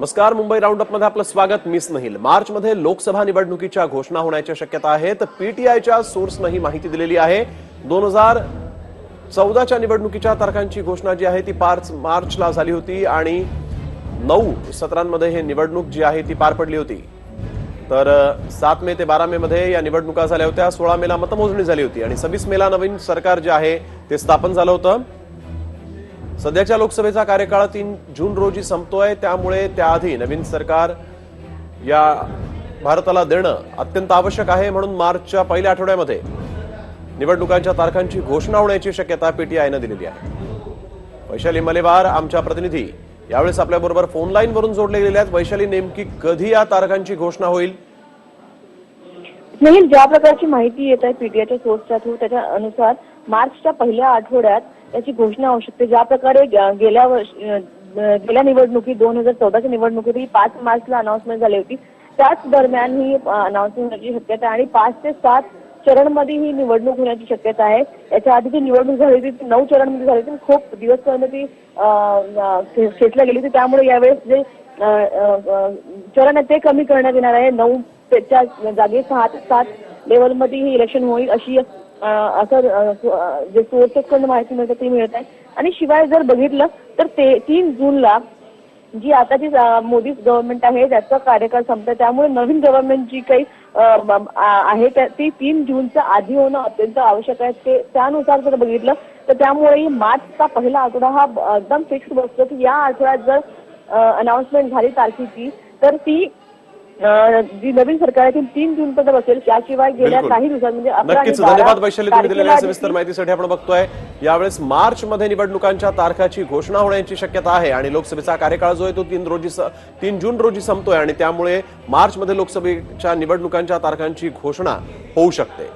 नमस्कार मुंबई राऊंडअपमध्ये आपलं स्वागत. मिस नाही मार्च मध्ये लोकसभा निवडणुकीच्या घोषणा होण्याच्या शक्यता आहेत. पीटीआयच्या सोर्सनं ही माहिती दिलेली आहे. दोन हजार चौदाच्या निवडणुकीच्या तारखांची घोषणा जी आहे ती पाच मार्चला झाली होती आणि नऊ सत्रांमध्ये हे निवडणूक जी आहे ती पार पडली होती. तर सात मे ते बारा मे मध्ये या निवडणुका झाल्या होत्या. सोळा मेला मतमोजणी झाली होती आणि सव्वीस मेला नवीन सरकार जे आहे ते स्थापन झालं होतं. सध्याच्या लोकसभेचा कार्यकाळ तीन जून रोजी संपतोय. त्यामुळे त्याआधी नवीन सरकार या भारताला देणं अत्यंत आवश्यक आहे म्हणून मार्चच्या पहिल्या आठवड्यामध्ये निवडणुकांच्या तारखांची घोषणा होण्याची शक्यता पीटीआयनं दिलेली आहे. वैशाली मलेवार आमच्या प्रतिनिधी यावेळेस आपल्याबरोबर फोन जोडले गेलेल्या आहेत. वैशाली नेमकी कधी या तारखांची घोषणा होईल? स्नेहिल ज्या प्रकारची माहिती येत आहे पीटीआयच्या सोर्सच्या थ्रू त्याच्या अनुसार मार्चच्या पहिल्या आठवड्यात त्याची घोषणा होऊ शकते ज्या प्रकारे गेल्या वर्ष गेल्या निवडणुकीत दोन हजार चौदाच्या निवडणुकीत ही पाच मार्चला अनाऊन्समेंट झाली होती. त्याच दरम्यान ही अनाऊन्समेंट होण्याची शक्यता आहे. आणि पाच ते सात चरणमध्ये ही निवडणूक होण्याची शक्यता आहे. याच्या आधी जी निवडणूक झाली होती ती नऊ चरणमध्ये झाली होती. खूप दिवसपर्यंत ती खेचल्या गेली होती. त्यामुळे यावेळेस जे चरण आहे ते कमी करण्यात येणार आहे. नऊ त्याच्या जागे सहा ते सात लेवलमध्ये ही इलेक्शन होईल अशी असं जे सोर्सेसकडून माहिती मिळते ती मिळत आहे. आणि शिवाय जर बघितलं तर ते तीन जूनला जी आताची मोदी गव्हर्नमेंट आहे त्याचा कार्यकाळ संपतोय. त्यामुळे नवीन गव्हर्नमेंट जी काही आहे ती तीन जूनच्या आधी होणं अत्यंत आवश्यक आहे. ते त्यानुसार जर बघितलं तर त्यामुळे मार्चचा पहिला आठवडा हा एकदम फिक्स बसतो. की या आठवड्यात जर अनाउन्समेंट झाली तारखेची तर ती जी नवीन सरकार आहे ती तीन जून पर्यंत बसेल. त्याशिवाय गेल्या. काही दिवसांत म्हणजे नक्कीच. धन्यवाद वैशाली तुम्ही दिलेल्या सविस्तर माहितीसाठी आपण बघतोय यावेळेस मार्च मध्ये निवडणुकांच्या तारखाची घोषणा होण्याची शक्यता आहे आणि लोकसभेचा कार्यकाळ जो आहे तो तीन रोजी तीन जून रोजी संपतोय आणि त्यामुळे मार्च मध्ये लोकसभेच्या निवडणुकांच्या तारखांची घोषणा होऊ शकते.